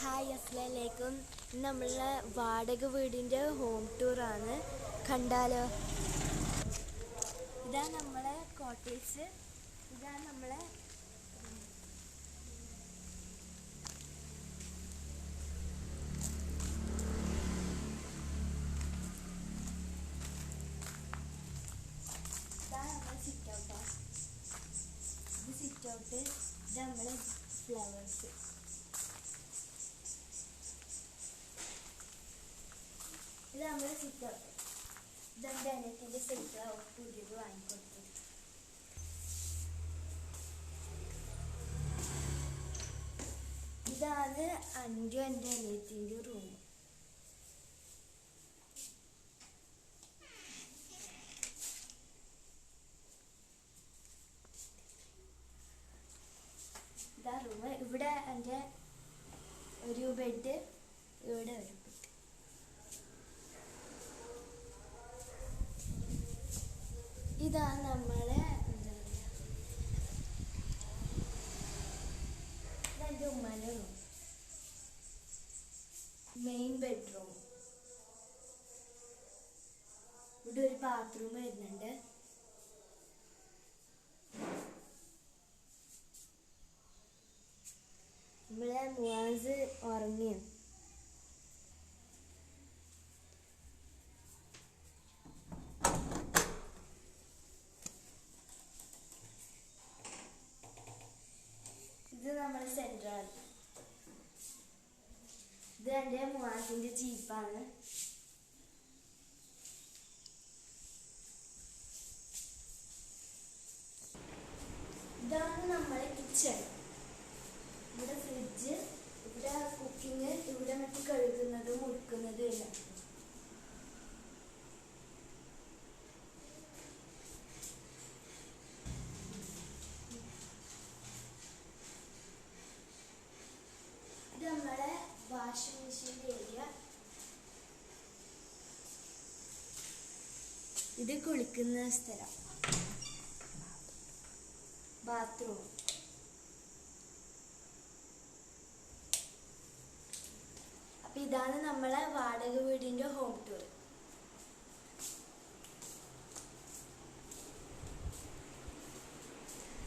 Hi അസ്സലാമലൈക്കും. നമ്മളെ വാടക വീടിന്റെ ഹോം ടൂറാണ് കണ്ടാലോ? ഇതാ നമ്മളെ കോട്ടേജ് ഇതാ നമ്മളെ സിറ്റ് ഔട്ട് ഇത് നമ്മളെ ഫ്ലവേഴ്സ് ഇത് നമ്മളെ സിറ്റ് ഔട്ട് ഇത് എന്റെ അനിയത്തിന്റെ സിറ്റ് പുതിയത് വാങ്ങിക്കൊടുത്തു ഇതാണ് അഞ്ചു എന്റെ അനിയത്തിന്റെ റൂം ഇതാ റൂം ഇവിടെ എന്റെ ഒരു ബെഡ് ഇവിടെ ഒരു ബെഡ് ഇതാണ് നമ്മളെ പറയാ? ഉമ്മാന്റെ മെയിൻ ബെഡ്റൂം ഇവിടെ ഒരു ബാത്റൂം വരുന്നുണ്ട്. നമ്മളെ മുവാസ് ഉറങ്ങിയ ഇത് നമ്മുടെ സെൻട്രൽ ഇത് എന്റെ മുവാസിന്റെ ജീപ്പാണ് ഇതാണ് നമ്മുടെ കിച്ചൺ ഇവിടെ ഫ്രിഡ്ജ് ഇവിടെ കുക്കിങ് ഇവിടെ മറ്റു കഴുകുന്നതും മുറുക്കുന്നതും എല്ലാം ഇത് നമ്മുടെ വാഷിംഗ് മെഷീന്റെ ഏരിയ ഇത് കുളിക്കുന്ന സ്ഥലം. ബാത്റൂം അപ്പൊ ഇതാണ് നമ്മളെ വാടക വീടിന്റെ ഹോം ടൂർ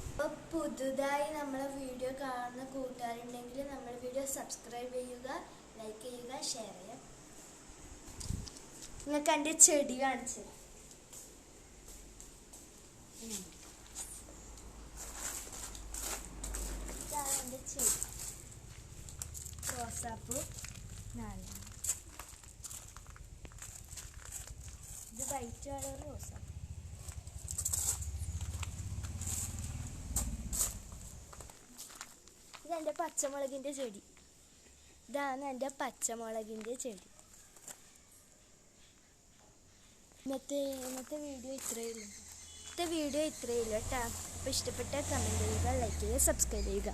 അപ്പൊ പുതുതായി നമ്മളെ വീഡിയോ കാണുന്ന കൂട്ടുകാരുണ്ടെങ്കിൽ നമ്മുടെ വീഡിയോ സബ്സ്ക്രൈബ് ചെയ്യുക. ലൈക്ക് ചെയ്യുക ഷെയർ ചെയ്യുക നിങ്ങൾക്ക് എന്റെ ചെടി കാണിച്ചു ഇതെന്റെ പച്ചമുളകിന്റെ ചെടി. ഇതാണ് എന്റെ പച്ചമുളകിന്റെ ചെടി. ഇന്നത്തെ ഇന്നത്തെ വീഡിയോ ഇത്രയേ ഉള്ളൂ. ഇന്നത്തെ വീഡിയോ ഇത്രയേ ഉള്ളൂ കേട്ടോ. അപ്പോൾ ഇഷ്ടപ്പെട്ട കമന്റ് ചെയ്യുക ലൈക്ക് ചെയ്യുക സബ്സ്ക്രൈബ് ചെയ്യുക.